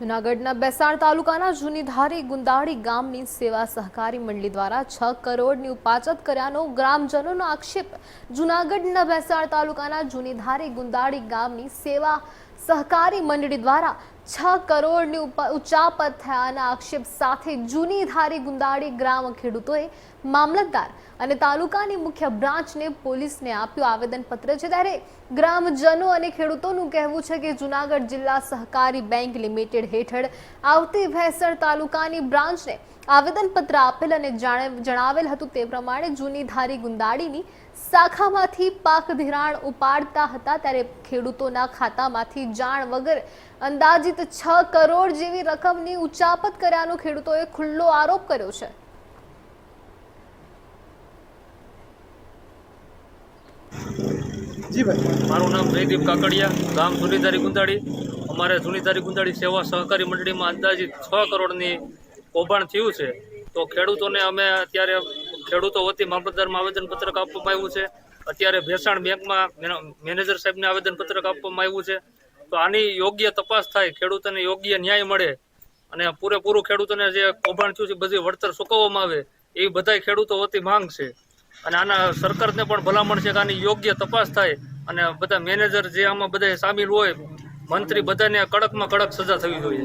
જૂનાગઢના બેસાડ તાલુકાના જૂનીધારી ગુંદાળી ગામની સેવા સહકારી મંડળી દ્વારા છ કરોડની ઉપાચત કર્યાનો ગ્રામજનોનો આક્ષેપ. જૂનાગઢના બેસાણ તાલુકાના જૂનીધારી ગુંદાળી ગામની સેવા સહકારી મંડળી દ્વારા છ કરોડની ઉચાપત થયાના આક્ષેપ સાથે જૂની ધારી ગુંદાળી ગ્રામ ખેડૂતોએ મામલતદાર અને તાલુકાની મુખ્ય બ્રાન્ચને પોલીસને આપ્યું આવેદનપત્ર છે. ત્યારે ગ્રામજનો અને ખેડૂતોનું કહેવું છે કે જૂનાગઢ જિલ્લા સહકારી બેંક લિમિટેડ હેઠળ આવતી ભેસર તાલુકાની બ્રાન્ચને આવેદનપત્ર આપેલ અને જાણે- જણાવેલ હતું તે પ્રમાણે જૂની ધારી ગુંદાડીની શાખામાંથી પાક ધિરાણ ઉપાડતા હતા. ત્યારે ખેડૂતોના ખાતામાંથી જાણ વગર અંદાજિત છ કરોડ જેવી રકમની ઉચાપત કર્યાનો ખેડૂતોએ ખુલ્લો આરોપ કર્યો છે. જી ભાઈ. મારું નામ જયદીપ કાકડિયા ગામ સુનીધારી ગુંદાળી અમારે સુનીધારી ગુંદાળી સેવા સહકારી મંડળીમાં અંદાજિત છ કરોડની કૌભાંડ થયું છે. તો ખેડૂતોને અમે અત્યારે ખેડૂતો વતી મામલતદારમાં આવેદનપત્રક આપવામાં આવ્યું છે. અત્યારે ભેસાણ બેંકમાં મેનેજર સાહેબને આવેદનપત્રક આપવામાં આવ્યું છે. તો આની યોગ્ય તપાસ થાય, ખેડૂતોને યોગ્ય ન્યાય મળે અને પૂરેપૂરું ખેડૂતોને જે કૌભાંડ થયું છે, બધી વળતર ચૂકવવામાં આવે એવી બધાય ખેડૂતો વતી માંગ છે. અને આના સરકારને પણ ભલામણ છે કે આની યોગ્ય તપાસ થાય અને બધા મેનેજર જે આમાં બધા સામેલ હોય, મંત્રી બધાને કડકમાં કડક સજા થવી જોઈએ.